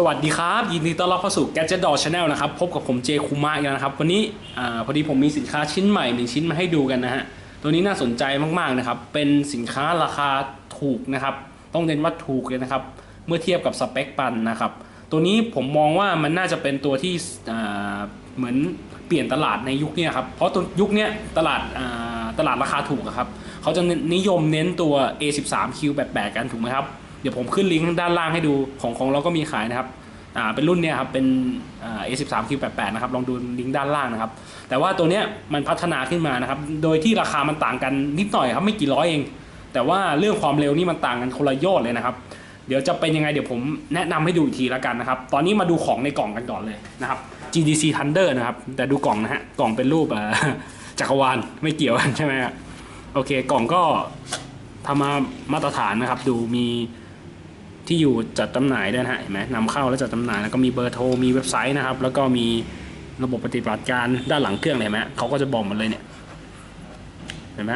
สวัสดีครับ ยินดีต้อนรับเข้าสู่ Gadget Door Channel นะครับ พบกับผมเจคุมะอีกแล้วนะครับ วันนี้อพอดีผมมีสินค้าชิ้นใหม่หนึ่งชิ้นมาให้ดูกันนะฮะ ตัวนี้น่าสนใจมากๆนะครับ เป็นสินค้าราคาถูกนะครับ ต้องเน้นว่าถูกเลยนะครับ เมื่อเทียบกับสเปคปันนะครับ ตัวนี้ผมมองว่ามันน่าจะเป็นตัวที่เหมือนเปลี่ยนตลาดในยุคนี้ครับ เพราะตัวยุคนี้ตลาดตลาดราคาถูกครับ เขาจะนิยมเน้นตัว A13Q แบบแปดกันถูกไหมครับ เดี๋ยวผมขึ้นลิงก์ด้านล่างให้ดูของของเราก็มีขายนะครับอ่าเป็นรุ่นเนี้ยครับเป็นอ่า A13Q88 นะครับลองดูลิงก์ด้านล่างนะครับ แต่ว่าตัวเนี้ยมันพัฒนาขึ้นมานะครับ โดยที่ราคามันต่างกันนิดหน่อยครับไม่กี่ร้อยเอง แต่ว่าเรื่องความเร็วนี่มันต่างกันคนละยชน์เลยนะครับ เดี๋ยวจะเป็นยังไงเดี๋ยวผมแนะนำให้ดูอีกทีล้วกันนะครับ ตอนนี้มาดูของในกล่องกันก่อนเลยนะครับ GDC Thunder นะครับ แต่ดูกล่องนะฮะกล่องเป็นรูปจักรวาลไม่เกี่ยวกันใช่ไหมครับโอเคกล่องก็ทำมามาตรฐานนะครับ ดูมี ที่อยู่จัดจำหน่ายด้วยนะฮะเห็นไหมนำเข้าแล้วจัดจำหน่ายแล้วก็มีเบอร์โทรมีเว็บไซต์นะครับ แล้วก็มีระบบปฏิบัติการด้านหลังเครื่องเลยเห็นไหมเขาก็จะบอกหมดเลยเนี่ยเห็นไหม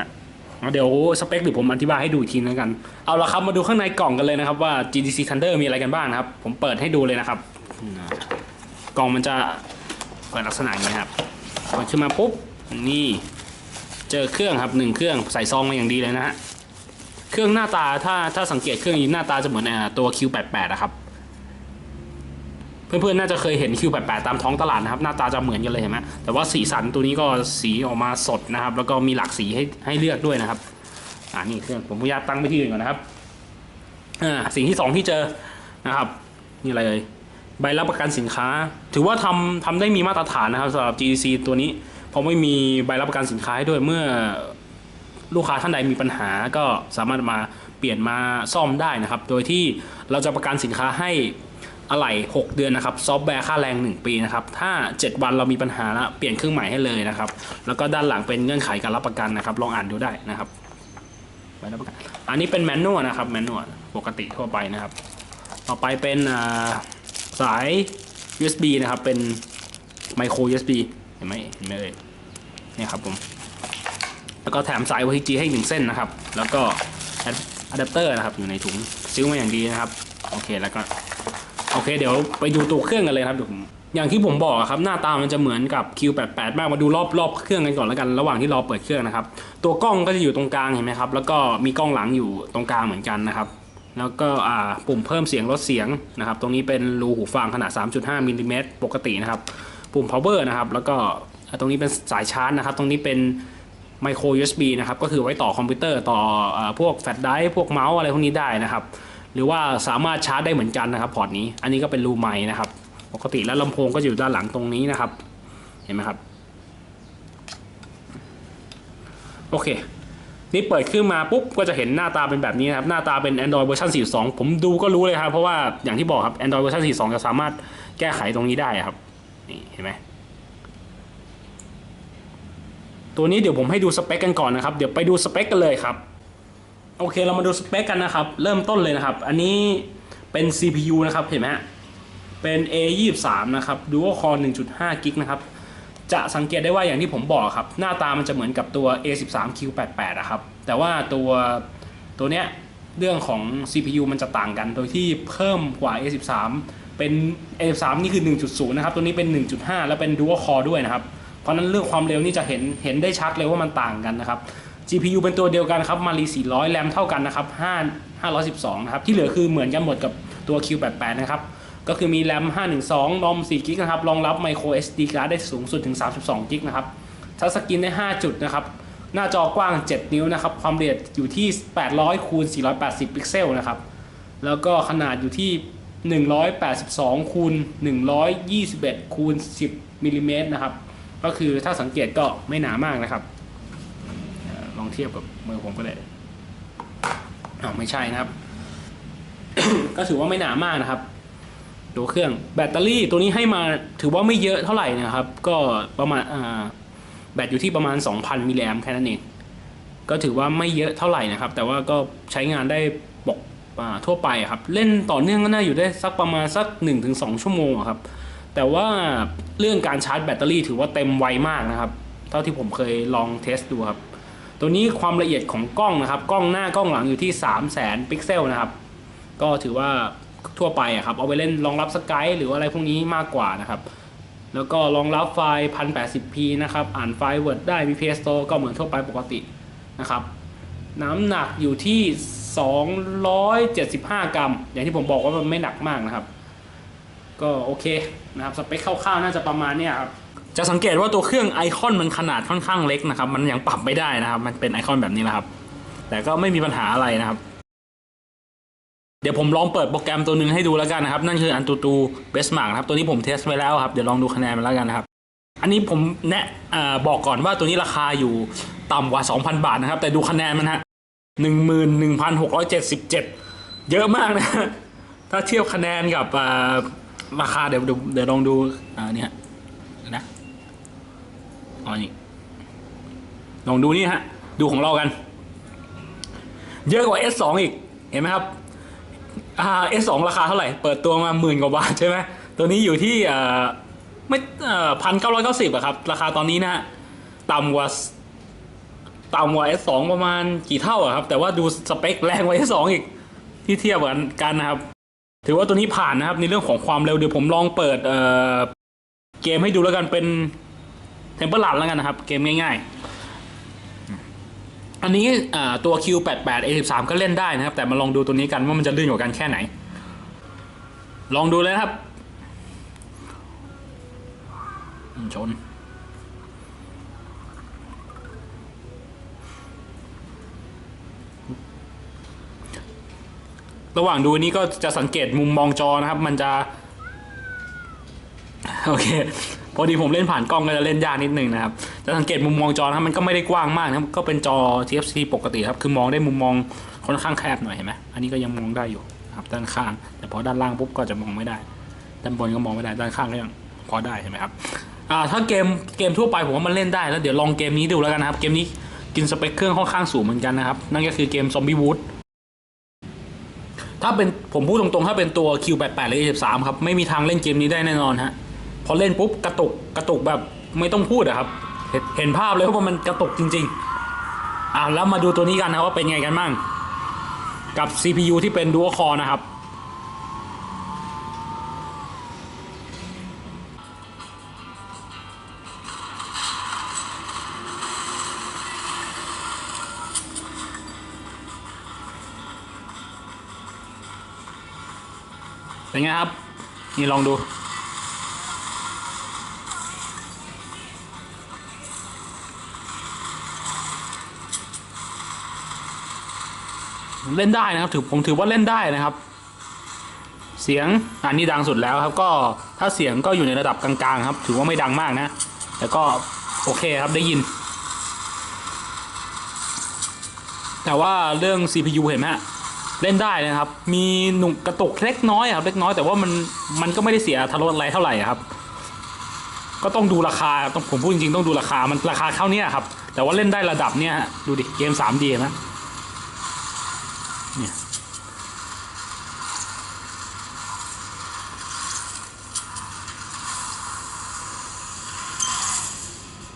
เดี๋ยวสเปคเดี๋ยวผมอธิบายให้ดูอีกทีนึงกัน เอาละครับมาดูข้างในกล่องกันเลยนะครับว่า GTC Thunder มีอะไรกันบ้างนะครับ ผมเปิดให้ดูเลยนะครับ กล่องมันจะเปิดลักษณะอย่างนี้ครับเปิดขึ้นมาปุ๊บนี่เจอเครื่องครับหนึ่งเครื่องใส่ซองมาอย่างดีเลยนะฮะ เครื่องหน้าตาถ้าถ้าสังเกตเครื่องนี้หน้าตาจะเหมือนตัว Q88 นะครับ เพื่อนๆน่าจะเคยเห็น Q88 ตามท้องตลาดนะครับ หน้าตาจะเหมือนกันเลยเห็นไหมแต่ว่าสีสันตัวนี้ก็สีออกมาสดนะครับ แล้วก็มีหลากสีให้ให้เลือกด้วยนะครับอ่านี่เครื่องผมอนุญาตตั้งไปที่อื่นก่อนนะครับอ่าสิ่งที่สองที่เจอนะครับนี่อะไรเลยใบรับประกันสินค้า ถือว่าทำทำได้มีมาตรฐานนะครับสำหรับ GDC ตัวนี้เพราะไม่มีใบรับประกันสินค้าให้ด้วยเมื่อ ลูกค้าท่านใดมีปัญหาก็สามารถมาเปลี่ยนมาซ่อมได้นะครับ โดยที่เราจะประกันสินค้าให้อะไหล่6 เดือนนะครับ ซอฟต์แวร์ค่าแรง 1 ปีนะครับ ถ้า 7 วันเรามีปัญหาแล้วเปลี่ยนเครื่องใหม่ให้เลยนะครับ แล้วก็ด้านหลังเป็นเงื่อนไขการรับประกันนะครับ ลองอ่านดูได้นะครับใบรับประกัน อันนี้เป็นแมนนวลนะครับ แมนนวลปกติทั่วไปนะครับ ต่อไปเป็นสาย USB นะครับ เป็นไมโคร USB เห็นไหมเห็นไหมเอ่ยนี่ครับผม แล้วก็แถมสาย OTG ให้หนึ่งเส้นนะครับ แล้วก็อะแดปเตอร์นะครับอยู่ในถุงซิลมาอย่างดีนะครับ โอเคแล้วก็โอเค เดี๋ยวไปดูตัวเครื่องกันเลยครับเดี๋ยวผมอย่างที่ผมบอกครับหน้าตามันจะเหมือนกับ Q88 มากมาดูรอบรอบเครื่องกันก่อนแล้วกันระหว่างที่รอเปิดเครื่องนะครับ ตัวกล้องก็จะอยู่ตรงกลางเห็นไหมครับ แล้วก็มีกล้องหลังอยู่ตรงกลางเหมือนกันนะครับ แล้วก็ปุ่มเพิ่มเสียงลดเสียงนะครับ ตรงนี้เป็นรูหูฟังขนาด 3.5มิลลิเมตรปกตินะครับ ปุ่ม power นะครับ แล้วก็ตรงนี้เป็นสายชาร์จนะครับ ตรงนี้เป็น ไมโคร USB นะครับก็คือไว้ต่อคอมพิวเตอร์ต่ออพวกแฟลชไดรฟ์พวกเมาส์อะไรพวกนี้ได้นะครับหรือว่าสามารถชาร์จได้เหมือนกันนะครับพอร์ตนี้อันนี้ก็เป็นรูไมค์นะครับ ปกติแล้วลำโพงก็อยู่ด้านหลังตรงนี้นะครับ เห็นไหมครับ โอเค นี่เปิดขึ้นมาปุ๊บก็จะเห็นหน้าตาเป็นแบบนี้นะครับ หน้าตาเป็น Android เวอร์ชัน42 ผมดูก็รู้เลยครับ เพราะว่าอย่างที่บอกครับ Android เวอร์ชัน42 จะสามารถแก้ไขตรงนี้ได้ครับ นี่เห็นไหม ตัวนี้เดี๋ยวผมให้ดูสเปคกันก่อนนะครับ เดี๋ยวไปดูสเปคกันเลยครับ โอเคเรามาดูสเปคกันนะครับ เริ่มต้นเลยนะครับ อันนี้เป็น CPU นะครับ เห็นไหมฮะ เป็น A23 นะครับ Dual Core 1.5กิกนะครับ จะสังเกตได้ว่าอย่างที่ผมบอกครับ หน้าตามันจะเหมือนกับตัว A13Q88 นะครับ แต่ว่าตัวตัวเนี้ยเรื่องของ CPU มันจะต่างกัน โดยที่เพิ่มกว่า A13 เป็น A13 นี่คือ 1.0 นะครับ ตัวนี้เป็น 1.5 แล้วเป็น Dual Core ด้วยนะครับ เพราะนั้นเรื่องความเร็วนี่จะเห็นเห็นได้ชัดเลยว่ามันต่างกันนะครับ GPU เป็นตัวเดียวกันครับมารี400 แรมเท่ากันนะครับ5 512นะครับที่เหลือคือเหมือนกันหมดกับตัว Q88 นะครับก็คือมีแรม512รอม4กิกนะครับรองรับ micro SD card ได้สูงสุดถึง 32กิกนะครับทัชสกรีนได้ 5 จุดนะครับหน้าจอกว้าง 7 นิ้วนะครับความละเอียดอยู่ที่ 800คูณ480 พิกเซลนะครับแล้วก็ขนาดอยู่ที่ 182คูณ121คูณ10มิลลิเมตรนะครับ ก็คือถ้าสังเกตก็ไม่หนามากนะครับลองเทียบกับมือผมก็ได้อ้าวไม่ใช่นะครับ ก็ถือว่าไม่หนามากนะครับตัวเครื่องแบตเตอรี่ตัวนี้ให้มาถือว่าไม่เยอะเท่าไหร่นะครับ ก็ประมาณแบตอยู่ที่ประมาณ 2,000 มิลลิแอมแค่นั้นเอง ก็ถือว่าไม่เยอะเท่าไหร่นะครับ แต่ว่าก็ใช้งานได้ปกทั่วไปครับ เล่นต่อเนื่องก็น่าอยู่ได้สักประมาณสัก 1-2 ชั่วโมงครับ แต่ว่าเรื่องการชาร์จแบตเตอรี่ถือว่าเต็มไวมากนะครับ เท่าที่ผมเคยลองเทสดูครับ ตัวนี้ความละเอียดของกล้องนะครับ กล้องหน้ากล้องหลังอยู่ที่ 3 0 0 0 0 0 พิกเซลนะครับ ก็ถือว่าทั่วไปอะครับ เอาไปเล่นรองรับสกายหรือว่าอะไรพวกนี้มากกว่านะครับ แล้วก็รองรับไฟล์ 1080p นะครับ อ่านไฟล์ Word ได้มี PS Store ก็เหมือนทั่วไปปกตินะครับ น้ำหนักอยู่ที่ 275 กรัม อย่างที่ผมบอกว่ามันไม่หนักมากนะครับ ก็โอเคนะครับสเปคคร่าวๆน่าจะประมาณเนี้ยครับจะสังเกตว่าตัวเครื่องไอคอนมันขนาดค่อนข้างเล็กนะครับ มันยังปรับไม่ได้นะครับ มันเป็นไอคอนแบบนี้นะครับ แต่ก็ไม่มีปัญหาอะไรนะครับ เดี๋ยวผมลองเปิดโปรแกรมตัวหนึ่งให้ดูแล้วกันนะครับ นั่นคืออันตูตูเบสมาร์กครับ ตัวนี้ผมเทสไว้แล้วครับ เดี๋ยวลองดูคะแนนมันแล้วกันนะครับ อันนี้ผมแนะบอกก่อนว่าตัวนี้ราคาอยู่ต่ำกว่า 2,000 บาทนะครับ แต่ดูคะแนนมันฮะหนึ่งหมื่นหนึ่งพันหกร้อยเจ็ดสิบเจ็ดเยอะมากนะ ถ้าเทียบคะแนนกับ ราคาเดี๋ยวเดี๋ยวลองดูอ่าเนี่ยนะอ๋อนี่ลองดูนี่ฮะ ดูของเรากัน เยอะกว่า S2 อีก เห็นไหมครับอ่า S2 ราคาเท่าไหร่ เปิดตัวมาหมื่นกว่าบาทใช่ไหมตัวนี้อยู่ที่อ่าไม่พันเก้าร้อยเก้าสิบอะครับ ราคาตอนนี้นะฮะต่ำกว่าต่ำกว่า S2 ประมาณกี่เท่าอะครับ แต่ว่าดูสเปคแรงกว่า S2 อีกที่เทียบกันกันนะครับ ถือว่าตัวนี้ผ่านนะครับในเรื่องของความเร็วเดี๋ยวผมลองเปิดเอ่อเกมให้ดูแล้วกันเป็นเทมเปอร์ลัดแล้วกันนะครับ เกมง่าย ๆ อันนี้ตัว Q88 A13 ก็เล่นได้นะครับ แต่มาลองดูตัวนี้กันว่ามันจะลื่นกว่ากันแค่ไหน ลองดูเลยครับ ชน ระหว่างดูนี้ก็จะสังเกตมุมมองจอนะครับ มันจะ โอเคพอดีผมเล่นผ่านกล้องก็จะเล่นยากนิดนึงนะครับ จะสังเกตมุมมองจอนะครับมันก็ไม่ได้กว้างมากนะครับ ก็เป็นจอ TFT ปกติครับ คือมองได้มุมมองค่อนข้างแคบหน่อยเห็นไหมอันนี้ก็ยังมองได้อยู่ครับด้านข้าง แต่พอด้านล่างปุ๊บก็จะมองไม่ได้ ด้านบนก็มองไม่ได้ ด้านข้างก็ยังพอได้ใช่ไหมครับอ่าถ้าเกมเกมทั่วไปผมว่ามันเล่นได้แล้วเดี๋ยวลองเกมนี้ดูแล้วกันนะครับ เกมนี้กินสเปคเครื่องค่อนข้างสูงเหมือนกันนะครับ นั่นก็คือเกม Zombie Wood ถ้าเป็นผมพูดตรงๆ ถ้าเป็นตัว Q88 หรือ A13 ครับ ไม่มีทางเล่นเกมนี้ได้แน่นอนฮะ พอเล่นปุ๊บกระตุกกระตุกแบบไม่ต้องพูดอะครับ เห็นภาพเลยว่ามันกระตุกจริง ๆ อะแล้วมาดูตัวนี้กันนะว่าเป็นไงกันบ้าง กับ CPU ที่เป็น Dual Core นะครับ เป็นไงครับ นี่ลองดูเล่นได้นะครับถือผมถือว่าเล่นได้นะครับ เสียงอันนี้ดังสุดแล้วครับก็ถ้าเสียงก็อยู่ในระดับกลางๆครับ ถือว่าไม่ดังมากนะ แต่ก็โอเคครับได้ยิน แต่ว่าเรื่อง CPU เห็นไหมฮะ เล่นได้นะครับ มีหนุกกระตุกเล็กน้อยครับเล็กน้อยแต่ว่ามันมันก็ไม่ได้เสียทารถอะไรเท่าไหร่ครับ ก็ต้องดูราคาต้องผมพูดจริงๆต้องดูราคามันราคาเท่านี้ครับ แต่ว่าเล่นได้ระดับเนี้ยดูดิเกม 3D นะเนี่ย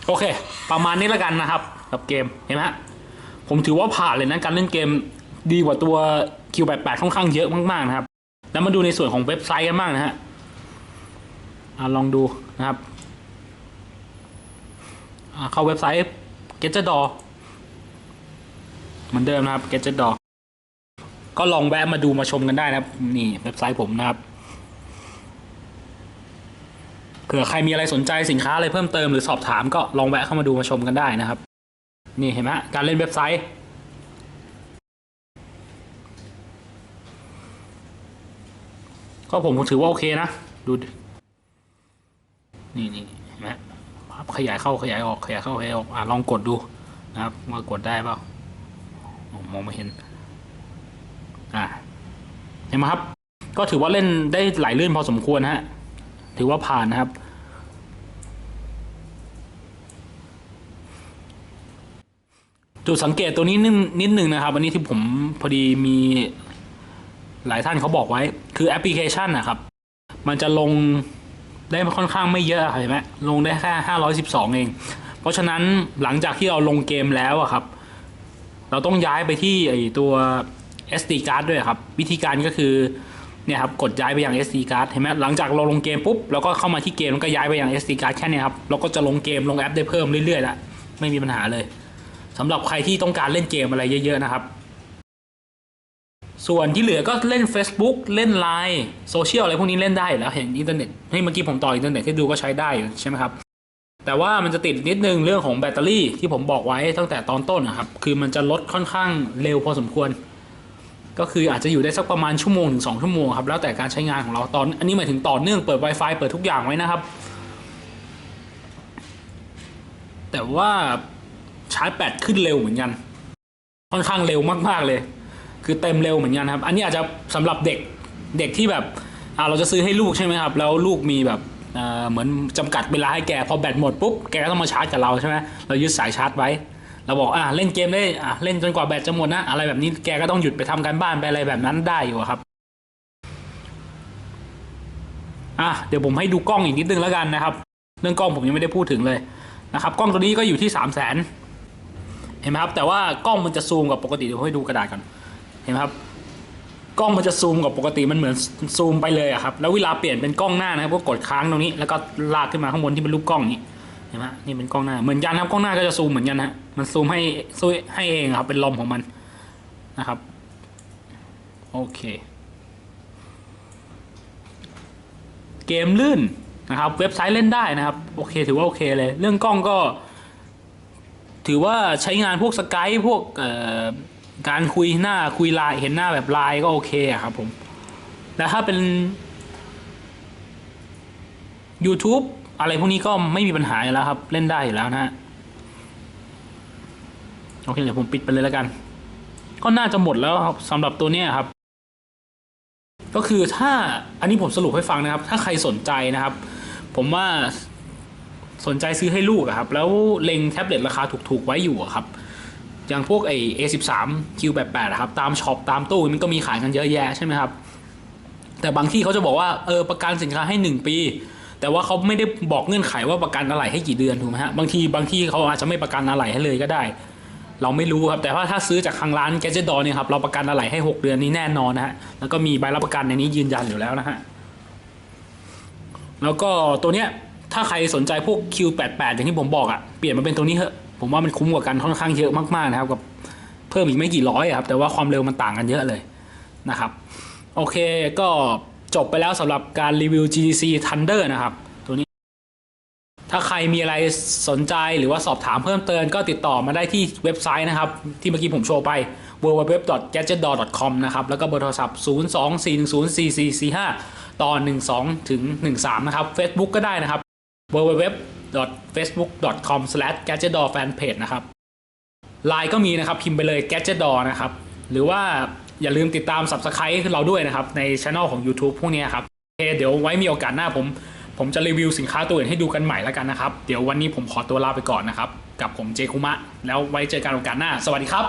โอเค ประมาณนี้แล้วกันนะครับ กับเกมเห็นไหมผมถือว่าผ่านเลยนะการเล่นเกมดีกว่าตัว Q88 ค่อนข้างเยอะมากๆนะครับ แล้วมาดูในส่วนของเว็บไซต์กันบ้างนะฮะอ่าลองดูนะครับอ่าเข้าเว็บไซต์ g e t d o เหมือนเดิมนะครับ g e t d o ก็ลองแวะมาดูมาชมกันได้นะครับ นี่เว็บไซต์ผมนะครับเผื่อใครมีอะไรสนใจสินค้าอะไรเพิ่มเติมหรือสอบถามก็ลองแวะเข้ามาดูมาชมกันได้นะครับ นี่เห็นไหมการเล่นเว็บไซต์ ก็ผมถือว่าโอเคนะ ดู นี่นี่เห็นไหมปั๊บขยายเข้าขยายออกขยายเข้าขยายออกอะลองกดดูนะครับว่ากดได้เปล่ามองไม่เห็น อ่าเห็นไหมครับ ก็ถือว่าเล่นได้ไหลลื่นพอสมควรนะฮะ ถือว่าผ่านนะครับจุดสังเกตตัวนี้นิดนิดหนึ่งนะครับ อันนี้ที่ผมพอดีมีหลายท่านเขาบอกไว้ คือแอปพลิเคชันนะครับ มันจะลงได้ค่อนข้างไม่เยอะเห็นไหมลงได้แค่ห้าร้อยสิบสองเอง เพราะฉะนั้นหลังจากที่เราลงเกมแล้วครับ เราต้องย้ายไปที่ไอตัว SD card ด้วยครับ วิธีการก็คือเนี่ยครับกดย้ายไปยัง SD card เห็นไหมหลังจากเราลงเกมปุ๊บเราก็เข้ามาที่เกมแล้วก็ย้ายไปยัง SD card แค่นี้ครับเราก็จะลงเกมลงแอปได้เพิ่มเรื่อยๆแล้วไม่มีปัญหาเลยสำหรับใครที่ต้องการเล่นเกมอะไรเยอะๆนะครับ ส่วนที่เหลือก็เล่น Facebook เล่น Line โซเชียลอะไรพวกนี้เล่นได้แล้วเห็นอินเทอร์เน็ตให้เมื่อกี้ผมต่ออินเทอร์เน็ตให้ดูก็ใช้ได้อยู่ใช่ไหมครับ แต่ว่ามันจะติดนิดนึงเรื่องของแบตเตอรี่ที่ผมบอกไว้ตั้งแต่ตอนต้นนะครับ คือมันจะลดค่อนข้างเร็วพอสมควร ก็คืออาจจะอยู่ได้สักประมาณชั่วโมงถึงสองชั่วโมงครับแล้วแต่การใช้งานของเราตอน อันนี้หมายถึงต่อเนื่องเปิด Wi-Fi เปิดทุกอย่างไว้นะครับ แต่ว่าชาร์จแบตขึ้นเร็วเหมือนกัน ค่อนข้างเร็วมากๆเลย คือเต็มเร็วเหมือนกันครับ อันนี้อาจจะสำหรับเด็กเด็กที่แบบเราจะซื้อให้ลูกใช่ไหมครับ แล้วลูกมีแบบเเหมือนจำกัดเวลาให้แกพอแบตหมดปุ๊บแกก็ต้องมาชาร์จกับเราใช่ไหมเรายึดสายชาร์จไว้เราบอกอะเล่นเกมได้อะเล่นจนกว่าแบตจะหมดนะอะไรแบบนี้แกก็ต้องหยุดไปทำการบ้านไปอะไรแบบนั้นได้อยู่ครับอะเดี๋ยวผมให้ดูกล้องอีกนิดนึงแล้วกันนะครับ เรื่องกล้องผมยังไม่ได้พูดถึงเลยนะครับ กล้องตัวนี้ก็อยู่ที่สามแสนเห็นไหมครับ แต่ว่ากล้องมันจะซูมกับปกติเดี๋ยวให้ดูกระดาษก่อน ห็นไหมครับกล้องมันจะซูมกับปกติมันเหมือนซูมไปเลยอะครับแล้วเวลาเปลี่ยนเป็นกล้องหน้านะครับก็กดค้างตรงนี้ แล้วก็ลากขึ้นมาข้างบนที่เป็นรูปกล้องนี้เห็นไหมนี่เป็นกล้องหน้าเหมือนกันครับกล้องหน้าก็จะซูมเหมือนกันฮะมันซูมให้ซูมให้เองครับ เป็นลมของมันนะครับโอเค เกมลื่นนะครับ เว็บไซต์เล่นได้นะครับโอเค ถือว่าโอเคเลย เรื่องกล้องก็ ถือว่าใช้งานพวกสกายพวกเอ่อ การคุยหน้าคุยไลน์เห็นหน้าแบบไลน์ก็โอเคอะครับผมแล้วถ้าเป็น YouTube อะไรพวกนี้ก็ไม่มีปัญหาอยู่แล้วครับ เล่นได้อยู่แล้วนะฮะโอเคเดี๋ยวผมปิดไปเลยแล้วกัน ก็น่าจะหมดแล้วครับสำหรับตัวเนี้ยครับ ก็คือถ้าอันนี้ผมสรุปให้ฟังนะครับ ถ้าใครสนใจนะครับ ผมว่าสนใจซื้อให้ลูกอะครับ แล้วเล็งแท็บเล็ตราคาถูกๆไว้อยู่อะครับ อย่างพวกไอ A13 Q88 ครับตามช็อปตามตู้มันก็มีขายกันเยอะแยะใช่ไหมครับ แต่บางที่เขาจะบอกว่าเออประกันสินค้าให้ 1 ปี แต่ว่าเขาไม่ได้บอกเงื่อนไขว่าประกันอะไรให้กี่เดือนถูกไหมฮะบางทีบางที่เขาอาจจะไม่ประกันอะไรให้เลยก็ได้ เราไม่รู้ครับแต่ว่าถ้าซื้อจากทางร้าน Gadget Door เนี่ยครับเราประกันอะไรให้ 6 เดือนนี้แน่นอนนะฮะแล้วก็มีใบรับประกันในนี้ยืนยันอยู่แล้วนะฮะแล้วก็ตัวเนี้ยถ้าใครสนใจพวก Q88 อย่างที่ผมบอกอะ่ะเปลี่ยนมาเป็นตัวนี้เถอะ ผมว่ามันคุ้มกว่ากันค่อนข้างเยอะมากๆนะครับกับเพิ่มอีกไม่กี่ร้อยครับแต่ว่าความเร็วมันต่างกันเยอะเลยนะครับโอเคก็จบไปแล้วสำหรับการรีวิว GDC Thunder นะครับ ตัวนี้ ถ้าใครมีอะไรสนใจหรือว่าสอบถามเพิ่มเติมก็ติดต่อมาได้ที่เว็บไซต์นะครับ ที่เมื่อกี้ผมโชว์ไป www.gadgetdoor.com นะครับ แล้วก็เบอร์โทรศัพท์ 024104445 ต่อ 12ถึง13 นะครับ Facebook ก็ได้นะครับ www facebook.com/gadgetdoorfanpage นะครับไลน์ก็มีนะครับพิมพ์ไปเลย gadgetdoor นะครับ หรือว่าอย่าลืมติดตาม subscribe เราด้วยนะครับ ในช anel ของ YouTube พวกนี้ครับโอเคเดี๋ยวไว้มีโอกาสหน้าผม ผมจะรีวิวสินค้าตัวอื่นให้ดูกันใหม่แล้วกันนะครับ เดี๋ยววันนี้ผมขอตัวลาไปก่อนนะครับ กับผมเจคุมะ แล้วไว้เจอกันโอกาสหน้า สวัสดีครับ